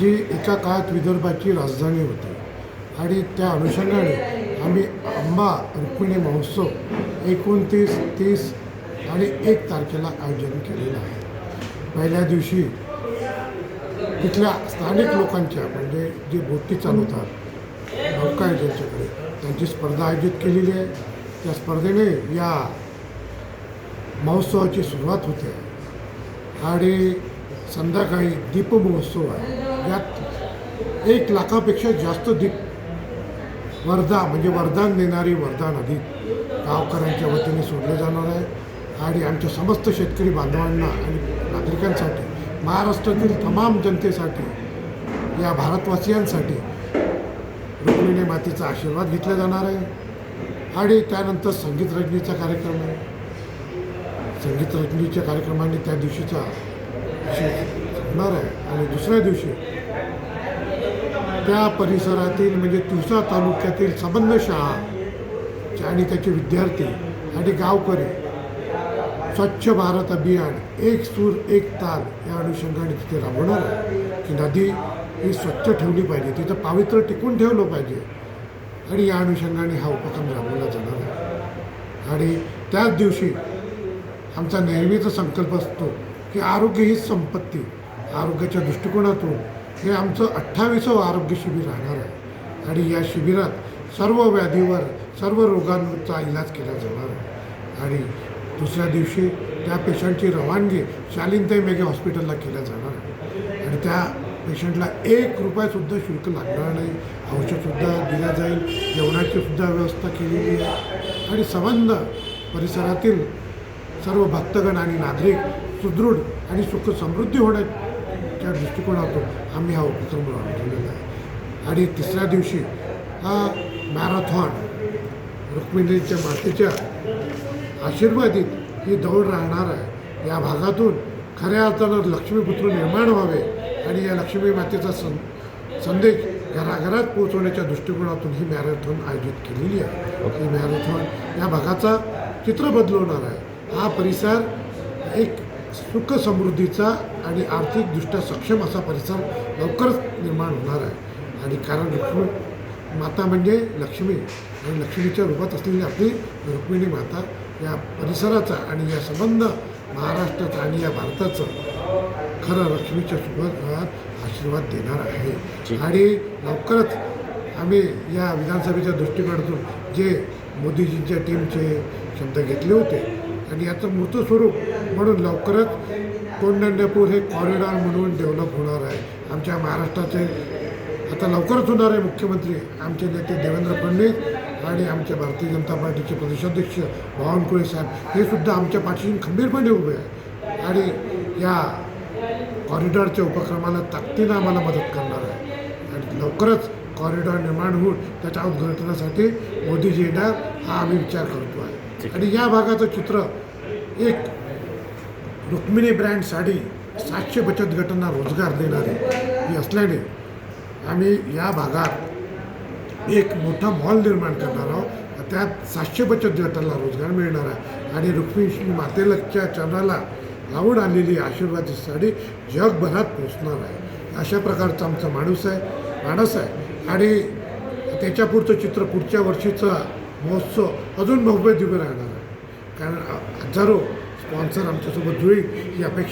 जी एका काळात विदर्भाची राजधानी होती आणि त्या अनुषंगाने आम्ही आंबा रुक्मिणी महोत्सव एकोणतीस तीस आणि एक तारखेला आयोजन केलेलं आहे. पहिल्या दिवशी तिथल्या स्थानिक लोकांच्या म्हणजे जे बोटी चालवतात नौका आहे त्यांच्याकडे त्यांची स्पर्धा आयोजित केलेली आहे. त्या स्पर्धेने या महोत्सवाची सुरुवात होते. आणि संध्याकाळी दीप महोत्सव आहे. यात एक लाखापेक्षा जास्त दीप वरदा म्हणजे वरदान देणारी वरदान नदी गावकऱ्यांच्या वतीने सोडले जाणार आहे. आणि आमच्या समस्त शेतकरी बांधवांना आणि नागरिकांसाठी महाराष्ट्रातील तमाम जनतेसाठी या भारतवासियांसाठी रुक्मिणी मातेचा आशीर्वाद घेतला जाणार आहे. आणि त्यानंतर संगीत रजनीचा कार्यक्रम आहे. संगीत रजनीच्या कार्यक्रमाने त्या दिवशीचा होणार आहे आणि दुसऱ्या दिवशी त्या परिसरातील म्हणजे तिवसा तालुक्यातील संबंध शाळा आणि त्याचे विद्यार्थी आणि गावकरी स्वच्छ भारत अभियान एक सूर एक ताल या अनुषंगाने तिथे राबवणार आहे की नदी ही स्वच्छ ठेवली पाहिजे तिथं पावित्र्य टिकून ठेवलं पाहिजे आणि या अनुषंगाने हा उपक्रम राबवला जाणार आहे. आणि त्याच दिवशी आमचा नेहमीचा संकल्प असतो की आरोग्य हीच संपत्ती. आरोग्याच्या दृष्टिकोनातून हे आमचं अठ्ठावीसावं आरोग्य शिबिर राहणार आहे. आणि या शिबिरात सर्व व्याधीवर सर्व रोगांचा इलाज केला जाणार आहे. आणि दुसऱ्या दिवशी त्या पेशंटची रवानगी शालिनताई मेघे हॉस्पिटलला केल्या जाणार आहे. आणि त्या पेशंटला एक रुपयासुद्धा शुल्क लागणार नाही. औषधसुद्धा दिलं जाईल. जेवणाची सुद्धा व्यवस्था केलेली आहे. आणि संबंध परिसरातील सर्व भक्तगण आणि नागरिक सुदृढ आणि सुख समृद्धी होण्याच्या दृष्टिकोनातून आम्ही हा उपक्रम राबवलेला आहे. आणि तिसऱ्या दिवशी हा मॅरेथॉन रुक्मिणीच्या मातेच्या आशीर्वादित ही दौड राहणार आहे. या भागातून खऱ्या अर्थानं लक्ष्मीपुत्र निर्माण व्हावे आणि या लक्ष्मी मातेचा सं संदेश घराघरात पोहोचवण्याच्या दृष्टिकोनातून ही मॅरेथॉन आयोजित केलेली आहे. ही मॅरेथॉन या भागाचा चित्र बदलवणार आहे. हा परिसर एक सुख समृद्धीचा आणि आर्थिकदृष्ट्या सक्षम असा परिसर लवकरच निर्माण होणार आहे. आणि कारण लक्ष्मी माता म्हणजे लक्ष्मी आणि लक्ष्मीच्या रूपात असलेली आपली रुक्मिणी माता या परिसराचा आणि या संबंध महाराष्ट्राचा आणि या भारताचं खरं लक्ष्मीच्या सुभात आशीर्वाद देणार आहे. आणि लवकरच आम्ही या विधानसभेच्या दृष्टिकोनातून जे मोदीजींच्या टीमचे शब्द घेतले होते आणि याचं मूर्त स्वरूप म्हणून लवकरच कोंडण्यपूर हे कॉरिडॉर म्हणून डेव्हलप होणार आहे. आमच्या महाराष्ट्राचे आता लवकरच होणार आहे मुख्यमंत्री आमचे नेते देवेंद्र फडणवीस आणि आमच्या भारतीय जनता पार्टीचे प्रदेशाध्यक्ष बावनकुळे साहेब हे सुद्धा आमच्या पाठीशी खंबीरपणे उभे आहे आणि या कॉरिडॉरच्या उपक्रमाला ताकदीनं आम्हाला मदत करणार आहे. आणि लवकरच कॉरिडॉर निर्माण होऊन त्याच्या उद्घाटनासाठी मोदीजी येणार हा आम्ही विचार करतो आहे. आणि या भागाचं चित्र एक रुक्मिणी ब्रँड साडी सातशे बचत गटांना रोजगार देणारी ही असल्याने आम्ही या भागात एक मोठा मॉल निर्माण करणार आहोत. त्यात सातशे बचत गटांना रोजगार मिळणार आहे. आणि रुक्मिणी मातेलच्या चरणाला लावून आलेली आशीर्वादी साडी जगभरात पोचणार आहे. अशा प्रकारचा आमचा माणूस आहे. माणूस आहे. आणि त्याच्या पुढचं चित्र पुढच्या वर्षीचा महोत्सव अजून भव्य दिव्य राहणार आहे. कारण हजारो स्पॉन्सर आमच्यासोबत जुळेल ही अपेक्षा